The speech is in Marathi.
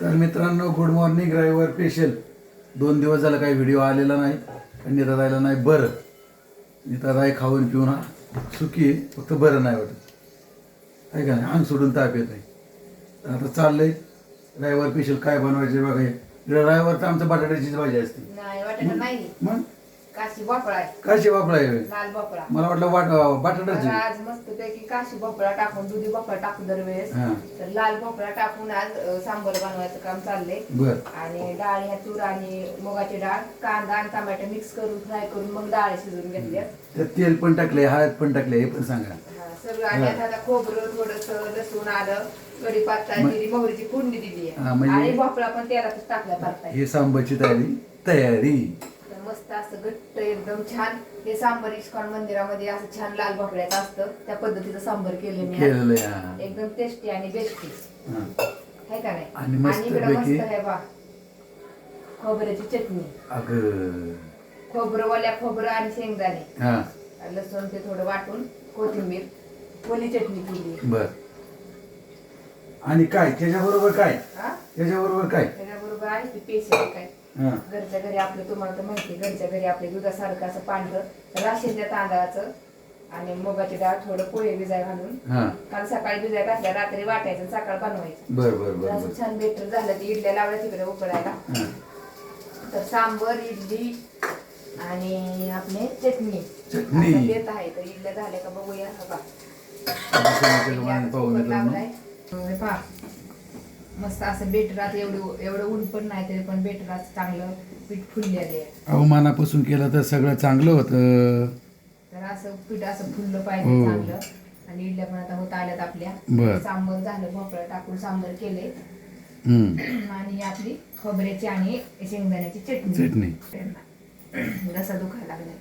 तर मित्रांनो गुड मॉर्निंग ड्रायव्हर स्पेशल दोन दिवस झाला काही व्हिडिओ आलेला नाही. आणि नीता जायला नाही बरं. नीता जाय खाऊन पिऊन हा सुखी आहे. फक्त बरं नाही वाटत. आहे का नाही? अंग सोडून ताप येत आहे तर आता चाललंय. ड्रायव्हर स्पेशल काय बनवायचे बघा ड्रायव्हर तर आमचं बटाट्याचीच भाजी असते. नाही काशी भोपळा आहे. कशी वापराय लाल भोपळा. मला वाटलं वाट तर बटाट्याची. आज मस्त पैकी काशी भोपळा टाकून दुधी भोपळा टाकून दरवेळेस. हा. तर लाल भोपळा टाकून आज अ, सांबर बनवायचं काम चाललंय. बर. आणि डाळ ह्या तूर आणि मुगाची डाळ कांदा आणि टमाटर मिक्स करून फ्राय करून मग डाळ शिजवून त्यात तेल पण टाकले हळद पण टाकले हे पण सांगा. सगळं आणि आता आता खोबरं थोडस लसूण आलं कढीपत्ता मग- जिरी मोहरीची फोडणी दिली हा, आहे म्हणजे- आणि भोपळा पण तेलातच टाकला हे सांबाची तयारी तयारी. मस्त असं घट्ट एकदम छान. हे सांबर इस्कॉन मंदिरामध्ये असं छान लाल भोपळ्याचं असतं. त्या पद्धतीचं सांबर केलं मी आज. केलेलं आहे. एकदम टेस्टी आणि बेस्टी हा. आहे का नाही? आणि मस्त इकडं पैकी- मस्त आहे बा खोबऱ्याची चटणी. अगं. खोबरं वल्या खोबरं आणि शेंगदाणे. हा. लसूण ते थोडं वाटून कोथिंबीर ओली चटणी केली. बर. आणि काय? त्याच्याबरोबर काय? हा त्याच्याबरोबर काय? त्याच्याबरोबर आहे ती पेशल काय? घरच्या घरी आपलं तुम्हाला तर माहिती घरच्या घरी आपल्या दुधासारखं असं पांढरं राशीच्या तांदळाचं आणि मुगाची डाळ थोडं पोहे भिजाय घालून. हा. काल सकाळी भिजाय घातल्या रात्री वाटायचं सकाळ बनवायचं. असं छान बेटर झालं ते इडल्या लावल्या तिकडे उकडायला. तर सांबर इडली आणि आपले चटणी. देत आहे तर इडल्या झाल्या का बघूया. हा पाहू. मस्त असं बेटरात एवढं एवढं ऊन पण नाही तरी पण बेटरात चांगलं पीठ फुललेलं आहे. अवमानापासून केलं तर सगळं चांगलं होतं. तर असं पीठ असं फुललं हो. पाहिजे चांगलं. आणि इडल्या पण आता होत आल्यात आपल्या. बर. सांबर झालं भोपळा टाकून सांबर केले हम्म. आणि आपली खोबऱ्याची आणि शेंगदाण्याची चटणी. चटणी. घसा दुखायला लागलाय.